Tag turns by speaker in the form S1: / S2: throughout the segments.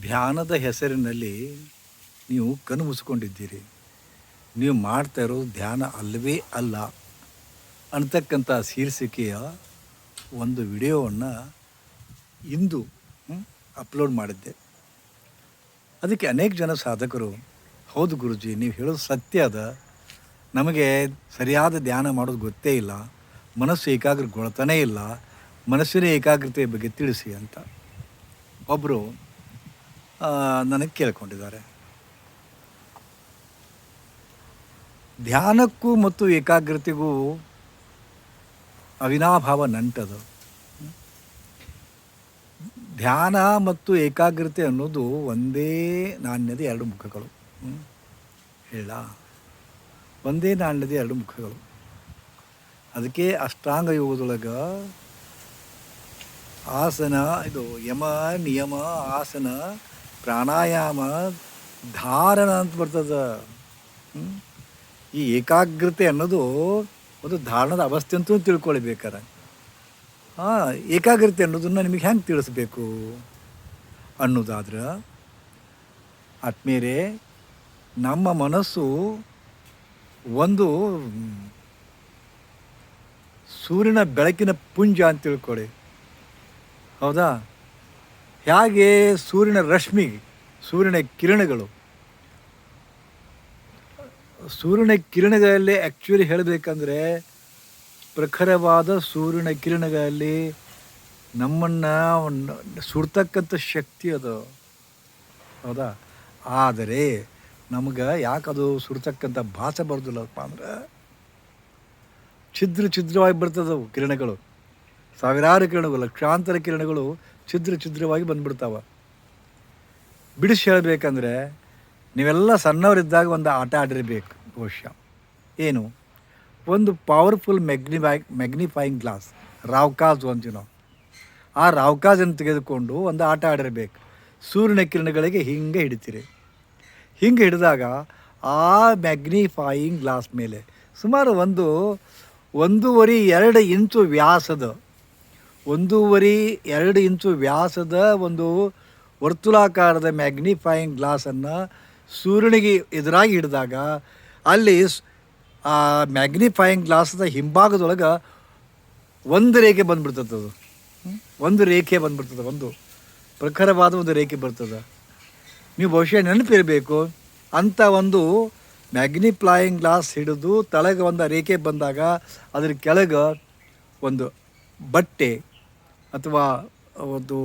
S1: ಧ್ಯಾನದ ಹೆಸರಿನಲ್ಲಿ ನೀವು ಕಣ್ಣು ನೀವು ಮಾಡ್ತಾ ಇರೋದು ಧ್ಯಾನ ಅಲ್ಲವೇ ಅಲ್ಲ. ಅಂತಕ್ಕಂಥ ಶೀರ್ಷಿಕೆಯ ಒಂದು ವಿಡಿಯೋವನ್ನು ಇಂದು ಅಪ್ಲೋಡ್ ಮಾಡಿದ್ದೆ. ಅದಕ್ಕೆ ಅನೇಕ ಜನ ಸಾಧಕರು, ಹೌದು ಗುರುಜಿ, ನೀವು ಹೇಳೋದು ಸತ್ಯ ಅದ. ನಮಗೆ ಸರಿಯಾದ ಧ್ಯಾನ ಮಾಡೋದು ಗೊತ್ತೇ ಇಲ್ಲ. ಮನಸ್ಸು ಏಕಾಗ್ರಗೊಳ್ತಾನೇ ಇಲ್ಲ. ಮನಸ್ಸಿನ ಏಕಾಗ್ರತೆಯ ಬಗ್ಗೆ ತಿಳಿಸಿ ಅಂತ. ಒಬ್ಬರು ನನಗೆ ಕೇಳ್ಕೊಂಡಿದ್ದಾರೆ. ಧ್ಯಾನಕ್ಕೂ ಮತ್ತು ಏಕಾಗ್ರತೆಗೂ ಅವಿನಾಭಾವ ನಂಟದು. ಧ್ಯಾನ ಮತ್ತು ಏಕಾಗ್ರತೆ ಅನ್ನೋದು ಒಂದೇ ನಾಣ್ಯದ ಎರಡು ಮುಖಗಳು? ಹೇಳ ಒಂದೇ ನಾಣ್ಯದ ಎರಡು ಮುಖಗಳು. ಅದಕ್ಕೆ ಅಷ್ಟಾಂಗ ಯೋಗದೊಳಗೆ ಆಸನ, ಇದು ಯಮ, ನಿಯಮ, ಆಸನ ಪ್ರಾಣಾಯಾಮ ಧಾರಣ ಅಂತ ಬರ್ತದ? ಈ ಏಕಾಗ್ರತೆ ಅನ್ನೋದು ಒಂದು ಧಾರಣದ ಅವಸ್ಥೆ ಅಂತೂ ತಿಳ್ಕೊಳ್ಬೇಕಾರೆ ಹಾಂ, ಏಕಾಗ್ರತೆ ಅನ್ನೋದನ್ನು ನಿಮಗೆ ಹೆಂಗೆ ತಿಳಿಸ್ಬೇಕು? ಅನ್ನೋದಾದ್ರೆ ಆತ್ಮೇರೆ ನಮ್ಮ ಮನಸ್ಸು ಒಂದು ಸೂರ್ಯನ ಬೆಳಕಿನ ಪುಂಜ ಅಂತ ತಿಳ್ಕೊಳ್ಳಿ. ಹೌದಾ? ಹೇಗೆ ಸೂರ್ಯನ ರಶ್ಮಿ, ಸೂರ್ಯನ ಕಿರಣಗಳು? ಸೂರ್ಯನ ಕಿರಣಗಳಲ್ಲಿ ಆ್ಯಕ್ಚುಲಿ ಹೇಳಬೇಕಂದ್ರೆ ಪ್ರಖರವಾದ ಸೂರ್ಯನ ಕಿರಣಗಳಲ್ಲಿ ನಮ್ಮನ್ನು ಸುಡ್ತಕ್ಕಂಥ ಶಕ್ತಿ ಅದು. ಹೌದಾ? ಆದರೆ ನಮಗೆ ಯಾಕದು ಸುಡ್ತಕ್ಕಂಥ ಭಾಷೆ ಬರೋದಿಲ್ಲಪ್ಪ ಅಂದ್ರೆ ಛಿದ್ರ ಛಿದ್ರವಾಗಿ ಬರ್ತದವು ಕಿರಣಗಳು. ಸಾವಿರಾರು ಕಿರಣಗಳು, ಲಕ್ಷಾಂತರ ಕಿರಣಗಳು ಛಿದ್ರ ಛಿದ್ರವಾಗಿ ಬಂದ್ಬಿಡ್ತಾವ. ಬಿಡಿಸಿ ಹೇಳಬೇಕಂದ್ರೆ ನೀವೆಲ್ಲ ಸಣ್ಣವರಿದ್ದಾಗ ಒಂದು ಆಟ ಆಡಿರಬೇಕು ಬಹುಶಃ. ಏನು? ಒಂದು ಪವರ್ಫುಲ್ ಮ್ಯಾಗ್ನಿಫೈ ಮ್ಯಾಗ್ನಿಫೈಯಿಂಗ್ ಗ್ಲಾಸ್ ರಾವ್ಕಾಜ್ ಅಂತೀವಿ ನಾವು ಆ ರಾವ್ಕಾಜನ್ನು ತೆಗೆದುಕೊಂಡು ಒಂದು ಆಟ ಆಡಿರಬೇಕು. ಸೂರ್ಯನ ಕಿರಣಗಳಿಗೆ ಹಿಂಗೆ ಹಿಡಿತೀರಿ. ಹಿಂಗೆ ಹಿಡಿದಾಗ ಆ ಮ್ಯಾಗ್ನಿಫೈಯಿಂಗ್ ಗ್ಲಾಸ್ ಮೇಲೆ ಸುಮಾರು ಒಂದು, ಒಂದೂವರೆ ಎರಡು ಇಂಚು ವ್ಯಾಸದ ಒಂದೂವರೆ ಎರಡು ಇಂಚು ವ್ಯಾಸದ ಒಂದು ವರ್ತುಲಾಕಾರದ ಮ್ಯಾಗ್ನಿಫೈಯಿಂಗ್ ಗ್ಲಾಸನ್ನು ಸೂರ್ಯನಿಗೆ ಎದುರಾಗಿ ಹಿಡಿದಾಗ ಅಲ್ಲಿ ಆ ಮ್ಯಾಗ್ನಿಫೈಯಿಂಗ್ ಗ್ಲಾಸದ ಹಿಂಭಾಗದೊಳಗೆ ಒಂದು ರೇಖೆ ಬಂದ್ಬಿಡ್ತದೆ ಅದು. ಒಂದು ರೇಖೆ ಬಂದುಬಿಡ್ತದೆ, ಒಂದು ಪ್ರಖರವಾದ ಒಂದು ರೇಖೆ ಬರ್ತದೆ. ನೀವು ಬಹುಶಃ ನೆನಪಿರಬೇಕು ಅಂಥ ಒಂದು ಮ್ಯಾಗ್ನಿಫ್ಲಾಯಿಂಗ್ ಗ್ಲಾಸ್ ಹಿಡಿದು ತಳಗೆ ಒಂದು ರೇಖೆ ಬಂದಾಗ, ಅದ್ರ ಕೆಳಗೆ ಒಂದು ಬಟ್ಟೆ ಅಥವಾ ಒಂದು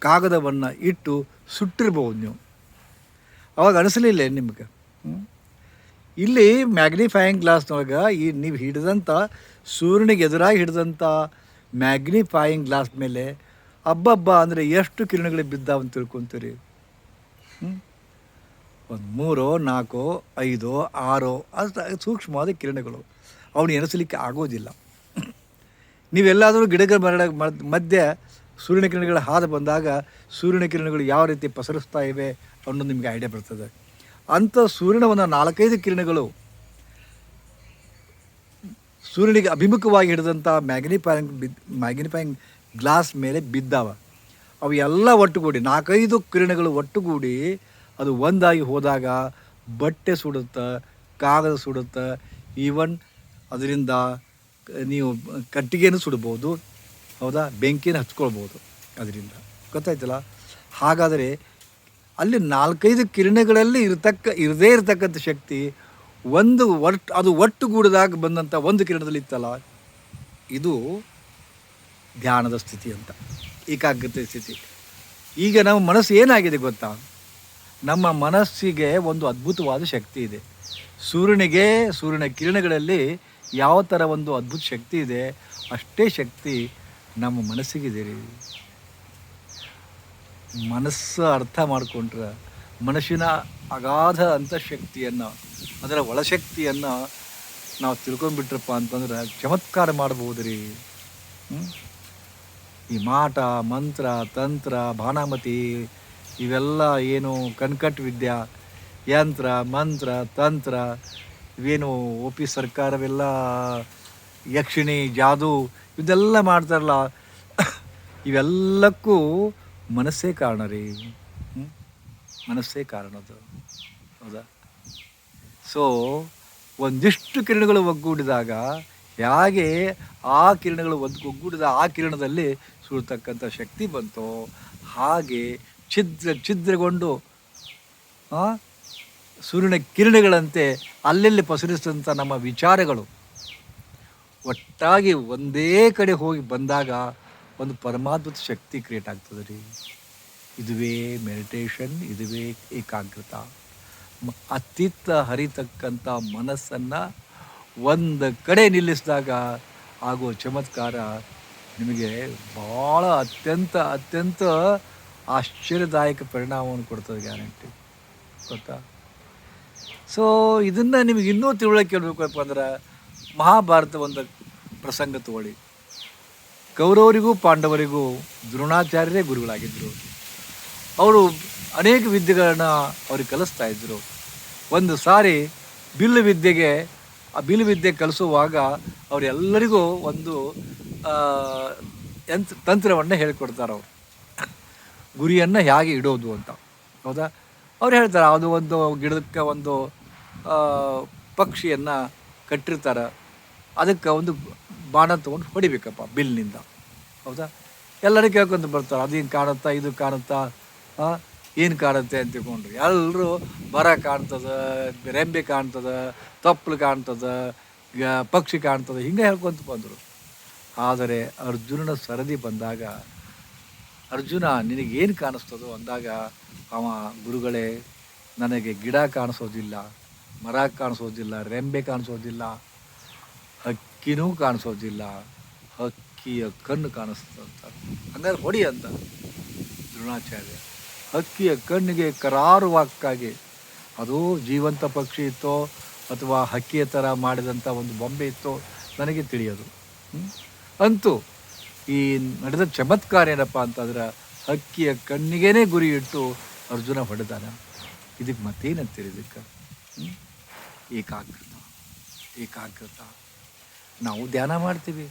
S1: ಕಾಗದವನ್ನು ಇಟ್ಟು ಸುಟ್ಟಿರ್ಬೋದು ನೀವು. ಅವಾಗ ಅನಿಸಲಿಲ್ಲ ನಿಮಗೆ? ಇಲ್ಲಿ ಮ್ಯಾಗ್ನಿಫೈಯಿಂಗ್ ಗ್ಲಾಸ್ನೊಳಗೆ ಈ ನೀವು ಹಿಡಿದಂಥ ಸೂರ್ಯನಿಗೆ ಎದುರಾಗಿ ಹಿಡಿದಂಥ ಮ್ಯಾಗ್ನಿಫೈಯಿಂಗ್ ಗ್ಲಾಸ್ ಮೇಲೆ ಹಬ್ಬಬ್ಬ ಅಂದರೆ ಎಷ್ಟು ಕಿರಣಗಳು ಬಿದ್ದಾವ ಅಂತ ತಿಳ್ಕೊತೀರಿ. ಒಂದು ಮೂರೋ, ನಾಲ್ಕೋ, ಐದೋ, ಆರೋ ಅಷ್ಟು ಸೂಕ್ಷ್ಮವಾದ ಕಿರಣಗಳು. ಅವನು ಎನಿಸಲಿಕ್ಕೆ ಆಗೋದಿಲ್ಲ. ನೀವೆಲ್ಲಾದರೂ ಗಿಡಗಳ ಮರಡ ಮಧ್ಯೆ ಸೂರ್ಯನ ಕಿರಣಗಳ ಹಾದು ಬಂದಾಗ ಸೂರ್ಯನ ಕಿರಣಗಳು ಯಾವ ರೀತಿ ಪಸರಿಸ್ತಾ ಇವೆ ಅನ್ನೋದು ನಿಮಗೆ ಐಡಿಯಾ ಬರ್ತದೆ. ಅಂಥ ಸೂರ್ಯನ ಒಂದು ನಾಲ್ಕೈದು ಕಿರಣಗಳು ಸೂರ್ಯನಿಗೆ ಅಭಿಮುಖವಾಗಿ ಹಿಡಿದಂಥ ಮ್ಯಾಗ್ನಿಫೈಯಿಂಗ್ ಬಿದ್ ಮ್ಯಾಗ್ನಿಫೈಯಿಂಗ್ ಗ್ಲಾಸ್ ಮೇಲೆ ಬಿದ್ದಾವ. ಅವು ಎಲ್ಲ ಒಟ್ಟುಗೂಡಿ, ನಾಲ್ಕೈದು ಕಿರಣಗಳು ಒಟ್ಟುಗೂಡಿ ಅದು ಒಂದಾಗಿ ಹೋದಾಗ ಬಟ್ಟೆ ಸುಡುತ್ತೆ, ಕಾಗದ ಸುಡುತ್ತೆ ಈವನ್ ಅದರಿಂದ ನೀವು ಕಟ್ಟಿಗೆನೂ ಸುಡ್ಬೋದು ಹೌದಾ? ಬೆಂಕಿನ ಹಚ್ಕೊಳ್ಬೋದು ಅದರಿಂದ. ಗೊತ್ತಾಯ್ತಲ್ಲ? ಹಾಗಾದರೆ ಅಲ್ಲಿ ನಾಲ್ಕೈದು ಕಿರಣಗಳಲ್ಲಿ ಇರತಕ್ಕ, ಇರದೇ ಇರತಕ್ಕಂಥ ಶಕ್ತಿ ಒಂದು ಒಟ್ಟು ಅದು ಒಟ್ಟುಗೂಡಿದಾಗ ಬಂದಂಥ ಒಂದು ಕಿರಣದಲ್ಲಿ ಇತ್ತಲ್ಲ, ಇದು ಧ್ಯಾನದ ಸ್ಥಿತಿ ಅಂತ ಏಕಾಗ್ರತೆ ಸ್ಥಿತಿ. ಈಗ ನಮ್ಮ ಮನಸ್ಸು ಏನಾಗಿದೆ ಗೊತ್ತಾ? ನಮ್ಮ ಮನಸ್ಸಿಗೆ ಒಂದು ಅದ್ಭುತವಾದ ಶಕ್ತಿ ಇದೆ. ಸೂರ್ಯನಿಗೆ, ಸೂರ್ಯನ ಕಿರಣಗಳಲ್ಲಿ ಯಾವ ಥರ ಒಂದು ಅದ್ಭುತ ಶಕ್ತಿ ಇದೆ, ಅಷ್ಟೇ ಶಕ್ತಿ ನಮ್ಮ ಮನಸ್ಸಿಗಿದೆ ರೀ. ಮನಸ್ಸು ಅರ್ಥ ಮಾಡಿಕೊಂಡ್ರೆ ಮನಸ್ಸಿನ ಅಗಾಧ ಅಂತಃಶಕ್ತಿಯನ್ನು ಅದರ ಒಳಶಕ್ತಿಯನ್ನು ನಾವು ತಿಳ್ಕೊಂಡ್ಬಿಟ್ರಪ್ಪ ಅಂತಂದ್ರೆ ಚಮತ್ಕಾರ ಮಾಡ್ಬೋದು ರೀ. ಈ ಮಾಟ, ಮಂತ್ರ, ತಂತ್ರ, ಭಾನಾಮತಿ ಇವೆಲ್ಲ ಏನು ಕಣ್ಕಟ್ ವಿದ್ಯಾ, ಯಂತ್ರ, ಮಂತ್ರ, ತಂತ್ರ ಇವೇನು ಒ ಪಿ ಸರ್ಕಾರವೆಲ್ಲ ಯಕ್ಷಿಣಿ, ಜಾದು ಇದೆಲ್ಲ ಮಾಡ್ತಾರಲ್ಲ, ಇವೆಲ್ಲಕ್ಕೂ ಮನಸ್ಸೇ ಕಾರಣ ರೀ. ಮನಸ್ಸೇ ಕಾರಣ ಅದು. ಹೌದಾ? ಸೊ ಒಂದಿಷ್ಟು ಕಿರಣಗಳು ಒಗ್ಗೂಡಿದಾಗ, ಹೇಗೆ ಆ ಕಿರಣಗಳು ಒದ್, ಒಗ್ಗೂಡಿದ ಆ ಕಿರಣದಲ್ಲಿ ಸುಡ್ತಕ್ಕಂಥ ಶಕ್ತಿ ಬಂತೋ, ಹಾಗೆ ಛಿದ್ರ, ಛಿದ್ರಗೊಂಡು ಸೂರ್ಯನ ಕಿರಣಗಳಂತೆ ಅಲ್ಲಲ್ಲಿ ಪಸರಿಸಿದಂಥ ನಮ್ಮ ವಿಚಾರಗಳು ಒಟ್ಟಾಗಿ ಒಂದೇ ಕಡೆ ಹೋಗಿ ಬಂದಾಗ ಒಂದು ಪರಮಾದ್ಭುತ ಶಕ್ತಿ ಕ್ರಿಯೇಟ್ ಆಗ್ತದೆ ರೀ. ಇದುವೇ ಮೆಡಿಟೇಷನ್ ಇದುವೇ ಏಕಾಗ್ರತ. ಅತ್ತಿತ್ತ ಹರಿತಕ್ಕಂಥ ಮನಸ್ಸನ್ನು ಒಂದು ಕಡೆ ನಿಲ್ಲಿಸಿದಾಗ ಆಗುವ ಚಮತ್ಕಾರ ನಿಮಗೆ ಭಾಳ ಅತ್ಯಂತ ಅತ್ಯಂತ ಆಶ್ಚರ್ಯದಾಯಕ ಪರಿಣಾಮವನ್ನು ಕೊಡ್ತದೆ ಗ್ಯಾರಂಟಿ ಗೊತ್ತಾ? ಸೊ ಇದನ್ನು ನಿಮಗೆ ಇನ್ನೂ ತಿಳುವಳಿಕೆ ಹೇಳ್ಬೇಕಪ್ಪ ಅಂದ್ರೆ ಮಹಾಭಾರತ ಒಂದು ಪ್ರಸಂಗ ತಗೊಳ್ಳಿ ಕೌರವರಿಗೂ ಪಾಂಡವರಿಗೂ ದ್ರೋಣಾಚಾರ್ಯರೇ ಗುರುಗಳಾಗಿದ್ದರು ಅವರು ಅನೇಕ ವಿದ್ಯೆಗಳನ್ನ ಅವ್ರಿಗೆ ಕಲಿಸ್ತಾ ಇದ್ದರು ಒಂದು ಸಾರಿ ಬಿಲ್ಲು ವಿದ್ಯೆಗೆ, ಆ ಬಿಲ್ಲು ವಿದ್ಯೆ ಕಲಿಸುವಾಗ ಅವರೆಲ್ಲರಿಗೂ ಒಂದು ಯಂತ್ರ ತಂತ್ರವನ್ನು ಹೇಳ್ಕೊಡ್ತಾರೆ ಅವರು ಗುರಿಯನ್ನು ಹೇಗೆ ಇಡೋದು ಅಂತ. ಹೌದಾ? ಅವ್ರು ಹೇಳ್ತಾರೆ, ಅದು ಒಂದು ಗಿಡಕ್ಕೆ ಒಂದು ಪಕ್ಷಿಯನ್ನು ಕಟ್ಟಿರ್ತಾರೆ. ಅದಕ್ಕೆ ಒಂದು ಬಾಣ ತೊಗೊಂಡು ಹೊಡಿಬೇಕಪ್ಪ, ಬಿಲ್ನಿಂದ. ಹೌದಾ? ಎಲ್ಲರೂ ಕೇಳ್ಕೊಂತ ಬರ್ತಾರೆ, ಅದು ಹಿಂಗೆ ಕಾಣುತ್ತಾ, ಇದು ಕಾಣುತ್ತಾ ಏನು ಕಾಣುತ್ತೆ ಅಂತ ತಿಳ್ಕೊಂಡ್ರು ಎಲ್ಲರೂ ಮರ ಕಾಣ್ತದೆ, ರೆಂಬೆ ಕಾಣ್ತದೆ, ತಪ್ಪಲು ಕಾಣ್ತದೆ ಪಕ್ಷಿ ಕಾಣ್ತದೆ, ಹಿಂಗೆ ಹೇಳ್ಕೊಂತ ಬಂದರು. ಆದರೆ ಅರ್ಜುನನ ಸರದಿ ಬಂದಾಗ ಅರ್ಜುನ ನಿನಗೇನು ಕಾಣಿಸ್ತದೋ ಅಂದಾಗ, ಅವ ಗುರುಗಳೇ, ನನಗೆ ಗಿಡ ಕಾಣಿಸೋದಿಲ್ಲ, ಮರ ಕಾಣಿಸೋದಿಲ್ಲ, ರೆಂಬೆ ಕಾಣಿಸೋದಿಲ್ಲ, ಹಕ್ಕಿನೂ ಕಾಣಿಸೋದಿಲ್ಲ, ಹಕ್ಕಿಯ ಕಣ್ಣು ಕಾಣಿಸ್ತಂತ ಹಂಗಾದ್ರೆ ಹೊಡಿ ಅಂತ ದ್ರೋಣಾಚಾರ್ಯ. ಹಕ್ಕಿಯ ಕಣ್ಣಿಗೆ ಕರಾರುವಾಕ್ಕಾಗಿ ಅದು ಜೀವಂತ ಪಕ್ಷಿ ಇತ್ತೋ ಅಥವಾ ಹಕ್ಕಿಯ ಥರ ಮಾಡಿದಂಥ ಒಂದು ಬೊಂಬೆ ಇತ್ತೋ, ನನಗೆ ತಿಳಿಯೋದು. ಅಂತೂ ಈ ನಡೆದ ಚಮತ್ಕಾರ ಏನಪ್ಪ ಅಂತಂದ್ರೆ ಹಕ್ಕಿಯ ಕಣ್ಣಿಗೇನೆ ಗುರಿ ಇಟ್ಟು ಅರ್ಜುನ ಹೊಡೆದಾನ. ಇದಕ್ಕೆ ಮತ್ತೇನಂತೀರಿ ಇದಕ್ಕೆ? ಏಕಾಗ್ರತ ಏಕಾಗ್ರತ. ನಾವು ಧ್ಯಾನ ಮಾಡ್ತೀವಿ.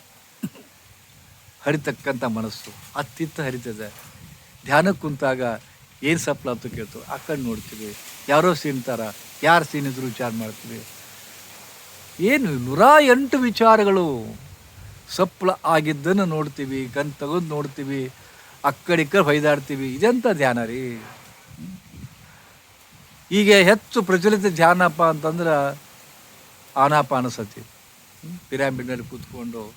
S1: ಹರಿತಕ್ಕಂಥ ಮನಸ್ಸು, ಅತ್ತಿತ್ತ ಹರಿತದೆ. ಧ್ಯಾನಕ್ಕೆ ಕುಂತಾಗ ಏನು ಸಪ್ಲ ಅಂತ ಕೇಳ್ತು ಆ ಕಣ್ಣು ನೋಡ್ತೀವಿ. ಯಾರೋ ಸೀನ್ತಾರ ಯಾರು ಸೀನಿದ್ರು ವಿಚಾರ ಮಾಡ್ತೀವಿ. ಏನು ನೂರ ಎಂಟು ವಿಚಾರಗಳು. ಸಪ್ಲ ಆಗಿದ್ದನ್ನು ನೋಡ್ತೀವಿ ಕಣ್ ತಗೊಂಡು ನೋಡ್ತೀವಿ ಅಕ್ಕಡಿಕ್ಕ ಹೊಯ್ದಾಡ್ತೀವಿ. ಇದೆಂಥ ಧ್ಯಾನ ರೀ? ಈಗ ಹೆಚ್ಚು ಪ್ರಚಲಿತ ಧ್ಯಾನಪ್ಪ ಅಂತಂದ್ರೆ ಆನಾಪಾನಸತಿ. ಪಿರಾಮಿಡ್ನಲ್ಲಿ ಕೂತ್ಕೊಂಡು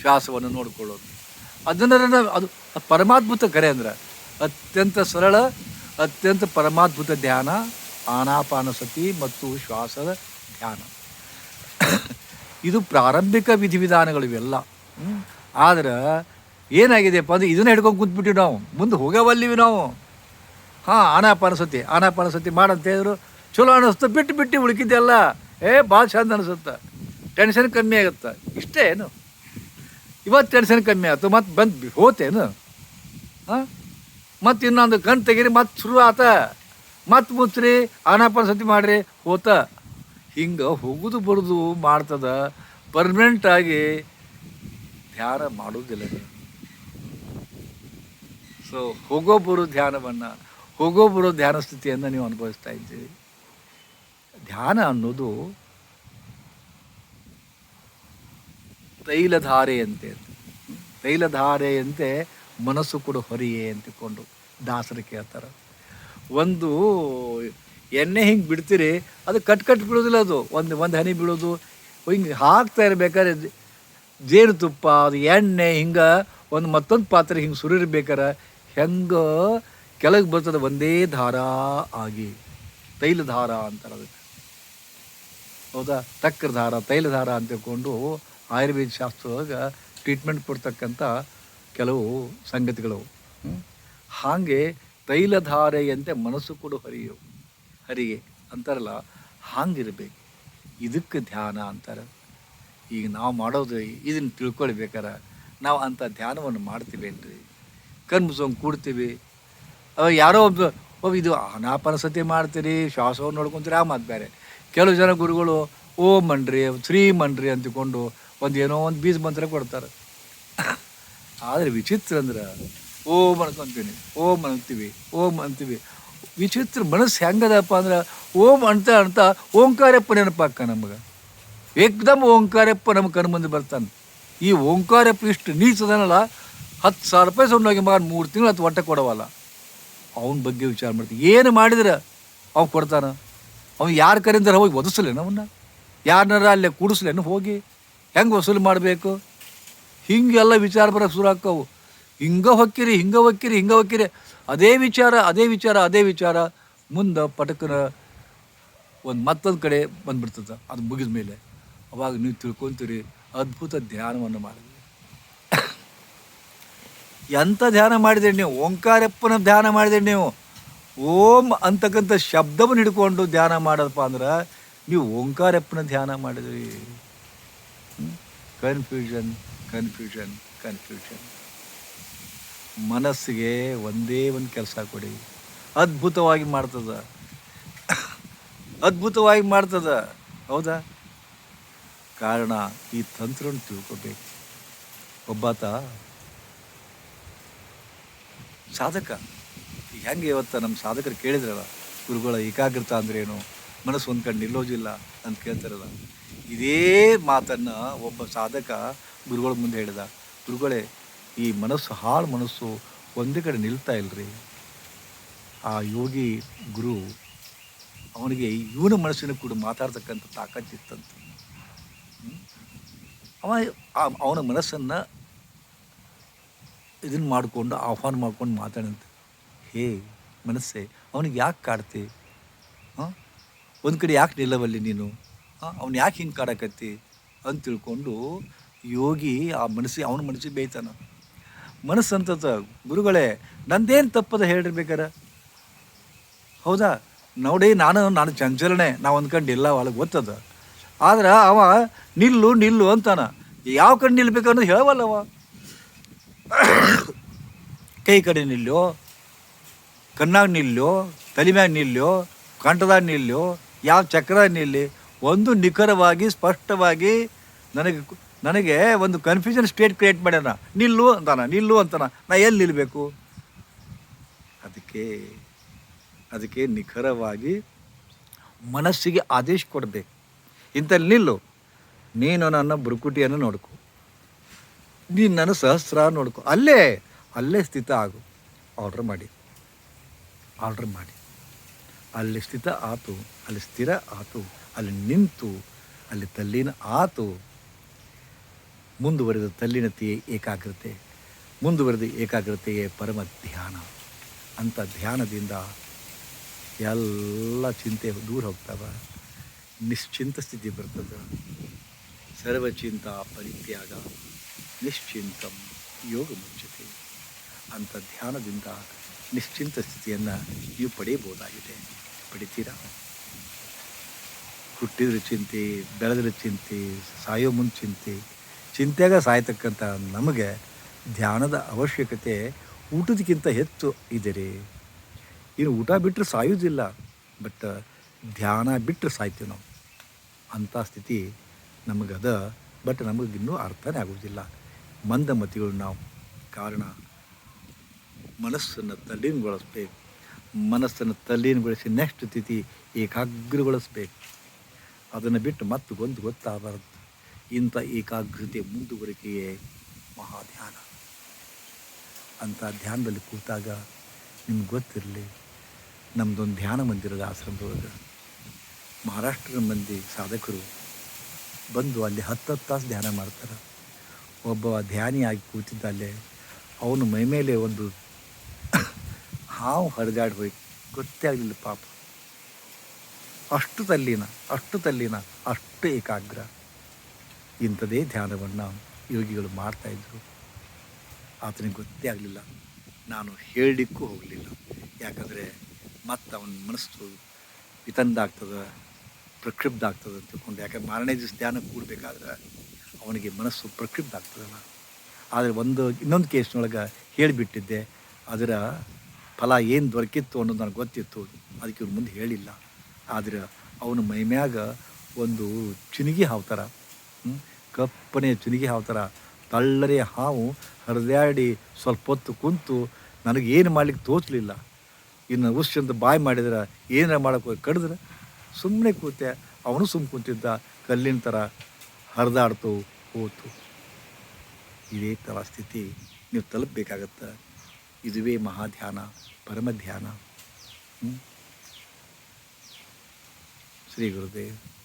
S1: ಶ್ವಾಸವನ್ನು ನೋಡ್ಕೊಳ್ಳೋದು. ಅದನ್ನ ಅದು ಪರಮಾದ್ಭುತ ಕರೆ ಅಂದ್ರೆ ಅತ್ಯಂತ ಸರಳ, ಅತ್ಯಂತ ಪರಮಾದ್ಭುತ ಧ್ಯಾನ ಆನಾಪಾನಸತಿ ಮತ್ತು ಶ್ವಾಸದ ಧ್ಯಾನ. ಇದು ಪ್ರಾರಂಭಿಕ ವಿಧಿವಿಧಾನಗಳು ಇವೆಲ್ಲ. ಆದ್ರೆ ಏನಾಗಿದೆಯಪ್ಪ ಅಂದ್ರೆ ಇದನ್ನ ಹಿಡ್ಕೊಂಡು ಕೂತ್ಬಿಟ್ಟಿವಿ ನಾವು. ಮುಂದೆ ಹೋಗವಲ್ಲಿವಿ ನಾವು. ಹಾಂ ಆನಾಪಾನಸತಿ ಆನಾಪಾನಸತಿ ಮಾಡಂತ ಹೇಳಿದ್ರು ಚಲೋ ಅನ್ನಿಸ್ತು ಬಿಟ್ಟು ಬಿಟ್ಟು ಉಳ್ಕಿದ್ದೆಲ್ಲ. ಏ, ಭಾಳ ಚಂದ ಅನಿಸುತ್ತೆ. ಟೆನ್ಷನ್ ಕಮ್ಮಿ ಆಗುತ್ತೆ. ಇಷ್ಟೇ ಏನು? ಇವತ್ತು ಟೆನ್ಷನ್ ಕಮ್ಮಿ ಆಯ್ತು ಮತ್ತು ಬಂದು ಹೋತೇನು? ಹಾಂ? ಮತ್ತು ಇನ್ನೊಂದು ಕಣ್ ತೆಗೀರಿ, ಮತ್ತು ಶುರು ಆತ ಮತ್ತು ಮುಚ್ಚ್ರಿ ಆನಾಪಾನಸತಿ ಮಾಡಿರಿ, ಹೋತ. ಹಿಂಗೆ ಹೋಗುದು ಬರೋದು ಮಾಡ್ತದ ಪರ್ಮನೆಂಟ್ ಆಗಿ ಧ್ಯಾನ ಮಾಡೋದಿಲ್ಲ. ಸೊ ಹೋಗೋ ಬರೋ ಧ್ಯಾನವನ್ನು ಹೋಗೋ ಬರೋ ಧ್ಯಾನ ಸ್ಥಿತಿಯನ್ನು ನೀವು ಅನುಭವಿಸ್ತಾ ಇದ್ದೀರಿ. ಧ್ಯಾನ ಅನ್ನೋದು ತೈಲಧಾರೆಯಂತೆ. ತೈಲಧಾರೆಯಂತೆ ಮನಸ್ಸು ಕೂಡ ಹೊರೆಯೇ ಅಂತಕೊಂಡು ದಾಸರು ಕೇಳ್ತಾರೆ. ಒಂದು ಎಣ್ಣೆ ಹಿಂಗೆ ಬಿಡ್ತೀರಿ, ಅದು ಕಟ್ ಕಟ್ ಬಿಡೋದಿಲ್ಲ ಅದು. ಒಂದು ಒಂದು ಹನಿ ಬಿಡೋದು ಹಿಂಗೆ ಹಾಕ್ತಾ ಇರ್ಬೇಕಾದ್ರೆ ಜೇನುತುಪ್ಪ ಅದು ಎಣ್ಣೆ, ಹಿಂಗೆ ಒಂದು ಮತ್ತೊಂದು ಪಾತ್ರೆ ಹಿಂಗೆ ಸುರಿರ್ಬೇಕಾರೆ ಹೆಂಗೆ ಕೆಳಗೆ ಬರ್ತದೆ ಒಂದೇ ಧಾರ ಆಗಿ. ತೈಲ ತೈಲಧಾರ ಅಂತಾರೆ ಅದಕ್ಕೆ. ಹೌದಾ? ತಕ್ಕರ ತೈಲ ತೈಲಧಾರ ಅಂತ ತಿಳ್ಕೊಂಡು ಆಯುರ್ವೇದ ಶಾಸ್ತ್ರದಾಗ ಟ್ರೀಟ್ಮೆಂಟ್ ಕೊಡ್ತಕ್ಕಂಥ ಕೆಲವು ಸಂಗತಿಗಳು. ಹಾಗೆ ತೈಲಧಾರೆಯಂತೆ ಮನಸ್ಸು ಕೂಡ ಹರಿಯು ಹರಿಗೆ ಅಂತಾರಲ್ಲ, ಹಾಂಗಿರ್ಬೇಕು. ಇದಕ್ಕೆ ಧ್ಯಾನ ಅಂತಾರೆ. ಈಗ ನಾವು ಮಾಡೋದು ಇದನ್ನು ತಿಳ್ಕೊಳ್ಬೇಕಾರೆ ನಾವು ಅಂಥ ಧ್ಯಾನವನ್ನು ಮಾಡ್ತೀವೇನ್ರಿ? ಕರ್ಮಿಸೋಂಗೆ ಕೂಡ್ತೀವಿ. ಯಾರೋ ಒಬ್ಬ ಒಬ್ಬ ಇದು ಅನಾಪನಸತಿ ಮಾಡ್ತೀರಿ, ಶ್ವಾಸವನ್ನು ನೋಡ್ಕೊಂತೀರಿ, ಆ ಮಾತು ಬೇರೆ. ಕೆಲವು ಜನ ಗುರುಗಳು, ಓಂ ಮಂಡ್ರಿ ಶ್ರೀ ಮಂಡ್ರಿ ಅಂತಕೊಂಡು ಒಂದು ಏನೋ ಒಂದು ಬೀಜ ಮಂತ್ರ ಕೊಡ್ತಾರೆ. ಆದರೆ ವಿಚಿತ್ರ ಅಂದ್ರೆ, ಓಂ ಅನ್ಕೊಂತೀನಿ ಓಂ ಅಂತೀವಿ. ಓಂ ಅಂತೀವಿ. ವಿಚಿತ್ರ ಮನಸ್ಸು ಹೆಂಗದಪ್ಪ ಅಂದ್ರೆ ಓಂ ಅಂತ ಅಂತ ಓಂಕಾರಪ್ಪ ನೆನಪಾಕ ನಮಗೆ. ಏಕ್ದಮ್ ಓಂಕಾರಪ್ಪ ನಮ್ಮ ಕಣ್ಣು ಮುಂದೆ ಬರ್ತಾನೆ. ಈ ಓಂಕಾರಪ್ಪ ಇಷ್ಟು ನೀಚದನಲ್ಲ, ಹತ್ತು ಸಾವಿರ ರೂಪಾಯಿ ಸೊಂಡೋಗಿ ಮಗ ಮೂರು ತಿಂಗಳು ಹತ್ತು ಹೊಟ್ಟೆ ಕೊಡವಲ್ಲ. ಅವನ ಬಗ್ಗೆ ವಿಚಾರ ಮಾಡ್ತೀನಿ. ಏನು ಮಾಡಿದ್ರೆ ಅವ್ ಕೊಡ್ತಾನ? ಅವ್ನು ಯಾರ ಕರೆಯಿಂದ ಹೋಗಿ ಒದಿಸ್ಲೇನು ಅವನ್ನ? ಯಾರನ್ನಾರ ಅಲ್ಲೇ ಕೂಡಿಸ್ಲೇನು ಹೋಗಿ? ಹೆಂಗೆ ವಸೂಲಿ ಮಾಡಬೇಕು? ಹಿಂಗೆಲ್ಲ ವಿಚಾರ ಬರೋಕ್ಕೆ ಶುರು ಆಕ್ಕವು ಹಿಂಗೆ ಹೊಕ್ಕಿರಿ ಹಿಂಗೆ ಹೊಕ್ಕಿರಿ ಹಿಂಗೆ ಹೊಕ್ಕಿರಿ. ಅದೇ ವಿಚಾರ ಅದೇ ವಿಚಾರ ಅದೇ ವಿಚಾರ ಮುಂದೆ ಪಟಕನ ಒಂದು ಮತ್ತೊಂದು ಕಡೆ ಬಂದ್ಬಿಡ್ತದೆ, ಅದು ಮುಗಿದ ಮೇಲೆ. ಅವಾಗ ನೀವು ತಿಳ್ಕೊಂತೀರಿ, ಅದ್ಭುತ ಧ್ಯಾನವನ್ನು ಮಾಡಿದ್ರಿ. ಎಂಥ ಧ್ಯಾನ ಮಾಡಿದಿರಿ ನೀವು? ಓಂಕಾರಪ್ಪನ ಧ್ಯಾನ ಮಾಡಿದಿರಿ ನೀವು? ಓಂ ಅಂತಕ್ಕಂಥ ಶಬ್ದವನ್ನು ಹಿಡ್ಕೊಂಡು ಧ್ಯಾನ ಮಾಡೋದಪ್ಪ ಅಂದ್ರೆ ನೀವು ಓಂಕಾರಪ್ಪನ ಧ್ಯಾನ ಮಾಡಿದ್ರಿ. ಕನ್ಫ್ಯೂಷನ್ ಕನ್ಫ್ಯೂಷನ್ ಕನ್ಫ್ಯೂಷನ್ ಮನಸ್ಸಿಗೆ ಒಂದೇ ಒಂದು ಕೆಲಸ ಕೊಡಿ. ಅದ್ಭುತವಾಗಿ ಮಾಡ್ತದ. ಅದ್ಭುತವಾಗಿ ಮಾಡ್ತದ. ಹೌದಾ? ಕಾರಣ ಈ ತಂತ್ರವನ್ನು ತಿಳ್ಕೊಬೇಕು. ಒಬ್ಬಾತ ಸಾಧಕ. ಹೆಂಗೆ ಇವತ್ತು ನಮ್ಮ ಸಾಧಕರು ಕೇಳಿದ್ರಲ್ಲ, ಗುರುಗಳ ಏಕಾಗ್ರತ ಅಂದ್ರೇನು ಮನಸ್ಸು ಒಂದು ಕಡೆ ನಿಲ್ಲೋದಿಲ್ಲ ಅಂತ ಕೇಳ್ತಾರಲ್ಲ. ಇದೇ ಮಾತನ್ನು ಒಬ್ಬ ಸಾಧಕ ಗುರುಗಳ ಮುಂದೆ ಹೇಳಿದ. ಗುರುಗಳೇ ಈ ಮನಸ್ಸು, ಹಾಳು ಮನಸ್ಸು ಒಂದೇ ಕಡೆ ನಿಲ್ತಾ ಇಲ್ಲರಿ ಆ ಯೋಗಿ ಗುರು ಅವನಿಗೆ ಇವನ ಮನಸ್ಸಿನ ಕೂಡ ಮಾತಾಡ್ತಕ್ಕಂಥ ತಾಕತ್ತಿತ್ತಂತ ಅವ ಅವನ ಮನಸ್ಸನ್ನು ಇದನ್ನ ಮಾಡಿಕೊಂಡು, ಆಹ್ವಾನ ಮಾಡ್ಕೊಂಡು ಮಾತಾಡಂತೆ. ಹೇ ಮನಸ್ಸೇ, ಅವನಿಗೆ ಯಾಕೆ ಕಾಡ್ತಿ? ಹಾಂ? ಒಂದು ಕಡೆ ಯಾಕೆ ನಿಲ್ಲವಲ್ಲಿ ನೀನು? ಹಾಂ? ಅವ್ನು ಯಾಕೆ ಹಿಂಗೆ ಕಾಡಕತ್ತಿ? ಅಂತ ತಿಳ್ಕೊಂಡು ಯೋಗಿ ಆ ಮನಸ್ಸಿಗೆ, ಅವನ ಮನಸ್ಸಿಗೆ ಬೇಯ್ತಾನ. ಮನಸ್ಸು ಅಂತತ ಗುರುಗಳೇ, ನಂದೇನು ತಪ್ಪದ ಹೇಳಿರ್ಬೇಕಾರ? ಹೌದಾ? ನೋಡಿ, ನಾನು ನಾನು ಚಂಚಲನೆ, ನಾವು ಅಂದ್ಕೊಂಡು ಇಲ್ಲ ಒಳಗೆ ಗೊತ್ತದ. ಆದ್ರೆ ಅವ, ನಿಲ್ಲು ನಿಲ್ಲು ಅಂತಾನ. ಯಾವ ಕಡೆ ನಿಲ್ಬೇಕು ಅನ್ನೋದು ಹೇಳವಲ್ಲವ ಕೈ ಕಡೆ ನಿಲ್ಲೋ, ಕಣ್ಣಾಗ ನಿಲ್ಲೋ, ತಲೆ ಮ್ಯಾಗ ನಿಲ್ಲೋ, ಕಂಠದಾಗ ನಿಲ್ಲೋ, ಯಾವ ಚಕ್ರದಾಗ ನಿಲ್ಲಿ, ಒಂದು ನಿಖರವಾಗಿ, ಸ್ಪಷ್ಟವಾಗಿ, ನನಗೆ ನನಗೆ ಒಂದು ಕನ್ಫ್ಯೂಷನ್ ಸ್ಟೇಟ್ ಕ್ರಿಯೇಟ್ ಮಾಡ್ಯಾನ. ನಿಲ್ಲು ಅಂತಾನ ನಿಲ್ಲು ಅಂತಾನ. ನಾ ಎಲ್ಲಿ ನಿಲ್ಲಬೇಕು ಅದಕ್ಕೆ ಅದಕ್ಕೆ ನಿಖರವಾಗಿ ಮನಸ್ಸಿಗೆ ಆದೇಶ ಕೊಡಬೇಕು. ಇಂಥಲ್ಲಿ ನಿಲ್ಲು. ನೀನು ನನ್ನ ಬುರುಕುಟಿಯನ್ನು ನೋಡ್ಕೊ. ನೀನು ನನ್ನ ಸಹಸ್ರ ನೋಡ್ಕೊ. ಅಲ್ಲೇ ಅಲ್ಲೇ ಸ್ಥಿತ ಆಗು. ಆರ್ಡ್ರ್ ಮಾಡಿ. ಆರ್ಡ್ರ್ ಮಾಡಿ. ಅಲ್ಲಿ ಸ್ಥಿತ ಆತು, ಅಲ್ಲಿ ಸ್ಥಿರ ಆತು, ಅಲ್ಲಿ ನಿಂತು, ಅಲ್ಲಿ ತಲ್ಲಿನ ಆತು. ಮುಂದುವರೆದ ತಲ್ಲಿನತೆಯೇ ಏಕಾಗ್ರತೆ, ಮುಂದುವರೆದ ಏಕಾಗ್ರತೆಯೇ ಪರಮ ಧ್ಯಾನ. ಅಂಥ ಧ್ಯಾನದಿಂದ ಎಲ್ಲ ಚಿಂತೆ ದೂರ ಹೋಗ್ತಾವ. ನಿಶ್ಚಿಂತ ಸ್ಥಿತಿ ಬರ್ತದೆ. ಸರ್ವಚಿಂತ ಪರಿತ್ಯಾಗ, ನಿಶ್ಚಿಂತಂ ಯೋಗ ಮುಚ್ಚತೆ ಅಂಥ ಧ್ಯಾನದಿಂದ ನಿಶ್ಚಿಂತ ಸ್ಥಿತಿಯನ್ನು ನೀವು ಪಡೆಯಬಹುದಾಗಿದೆ. ಪಡಿತೀರಾ? ಹುಟ್ಟಿದ್ರ ಚಿಂತೆ ಬೆಳೆದ್ರ ಚಿಂತೆ, ಸಾಯೋ ಮುಂದೆ ಚಿಂತೆ ಚಿಂತೆಯಾಗ ಸಾಯ್ತಕ್ಕಂಥ ನಮಗೆ ಧ್ಯಾನದ ಅವಶ್ಯಕತೆ ಊಟದಕ್ಕಿಂತ ಹೆಚ್ಚು ಇದೆ ರೀ ಇನ್ನು ಊಟ ಬಿಟ್ಟರೆ ಸಾಯೋದಿಲ್ಲ ಬಟ್ ಧ್ಯಾನ ಬಿಟ್ಟರೆ ಸಾಯ್ತೀವಿ ನಾವು. ಅಂಥ ಸ್ಥಿತಿ ನಮಗದ, ಬಟ್ ನಮಗಿನ್ನೂ ಅರ್ಥನೇ ಆಗೋದಿಲ್ಲ ಮಂದಮತಿಗಳು ನಾವು. ಕಾರಣ, ಮನಸ್ಸನ್ನು ತಲ್ಲೀನಗೊಳಿಸ್ಬೇಕು. ಮನಸ್ಸನ್ನು ತಲ್ಲೀನಗೊಳಿಸಿ ನೆಕ್ಸ್ಟ್ ಸ್ಥಿತಿ ಏಕಾಗ್ರಗೊಳಿಸ್ಬೇಕು. ಅದನ್ನು ಬಿಟ್ಟು ಮತ್ತೆ ಒಂದು ಗೊತ್ತಾಗಬಾರ್ದು. ಇಂಥ ಏಕಾಗ್ರತೆ ಮುಂದುವರಿಕೆಯೇ ಮಹಾಧ್ಯಾನ. ಅಂಥ ಧ್ಯಾನದಲ್ಲಿ ಕೂತಾಗ ನಿಮ್ಗೆ ಗೊತ್ತಿರಲಿ ನಮ್ಮದೊಂದು ಧ್ಯಾನ ಮಂದಿರದ ಆಶ್ರಮದೊಳಗೆ ಮಹಾರಾಷ್ಟ್ರದ ಮಂದಿ ಸಾಧಕರು ಬಂದು ಅಲ್ಲಿ ಹತ್ತತ್ತು ತಾಸು ಧ್ಯಾನ ಮಾಡ್ತಾರೆ. ಒಬ್ಬ ಧ್ಯಾನಿಯಾಗಿ ಕೂತಿದ್ದ ಅಲ್ಲೇ ಅವನು ಮೈಮೇಲೆ ಒಂದು ಹಾವು ಹರಿದಾಡಿ ಹೋಯ್ತು ಗೊತ್ತೇ ಆಗಲಿಲ್ಲ ಪಾಪ. ಅಷ್ಟು ತಲ್ಲಿನ ಅಷ್ಟು ತಲ್ಲಿನ, ಅಷ್ಟು ಏಕಾಗ್ರ. ಇಂಥದೇ ಧ್ಯಾನವನ್ನು ಯೋಗಿಗಳು ಮಾಡ್ತಾಯಿದ್ರು ಆತನಿಗೆ ಗೊತ್ತೇ ಆಗಲಿಲ್ಲ. ನಾನು ಹೇಳಲಿಕ್ಕೂ ಹೋಗಲಿಲ್ಲ. ಯಾಕಂದರೆ ಮತ್ತೆ ಅವನ ಮನಸ್ಸು ವಿತಂದ ಆಗ್ತದೆ, ಪ್ರಕ್ಷುಬ್ಧ ಆಗ್ತದೆ ಅಂತ ತಿಳ್ಕೊಂಡು, ಯಾಕಂದ್ರೆ ಮಾರನೇ ದಿವಸ ಧ್ಯಾನ ಕೂಡಬೇಕಾದ್ರೆ ಅವನಿಗೆ ಮನಸ್ಸು ಪ್ರಕ್ಷುಬ್ಧ ಆಗ್ತದಲ್ಲ. ಆದರೆ ಒಂದು, ಇನ್ನೊಂದು ಕೇಸ್ನೊಳಗೆ ಹೇಳಿಬಿಟ್ಟಿದ್ದೆ, ಅದರ ಫಲ ಏನು ದೊರಕಿತ್ತು ಅನ್ನೋದು ನನಗೆ ಗೊತ್ತಿತ್ತು. ಅದಕ್ಕೆ ಇವ್ರ ಮುಂದೆ ಹೇಳಿಲ್ಲ. ಆದರೆ ಅವನ ಮೈಮ್ಯಾಗ ಒಂದು ಚಿನಿಗಿ ಹಾವ್ತಾರ? ಕಪ್ಪನೆ ಹಾವು ಥರ ತಳ್ಳರೆ ಹಾವು ಹರಿದಾಡಿ ಸ್ವಲ್ಪ ಹೊತ್ತು ಕುಂತು ನನಗೇನು ಮಾಡ್ಲಿಕ್ಕೆ ತೋಚಲಿಲ್ಲ. ಇನ್ನು ಉಷ್ಟಂತ ಬಾಯಿ ಮಾಡಿದ್ರೆ ಏನಾರ ಮಾಡೋಕ್ಕೆ ಹೋಗಿ ಕಡಿದ್ರೆ. ಸುಮ್ಮನೆ ಕೂತೆ. ಅವನು ಸುಮ್ಮ ಕೂತಿದ್ದ. ಕಲ್ಲಿನ ಥರ ಹರಿದಾಡ್ತು, ಹೋತು. ಇದೇ ಥರ ಸ್ಥಿತಿ ನೀವು ತಲುಪಬೇಕಾಗತ್ತೆ. ಇದುವೇ ಮಹಾಧ್ಯಾನ ಪರಮ ಧ್ಯಾನ ಹ್ಮ್? ಶ್ರೀ ಗುರುದೇವ್.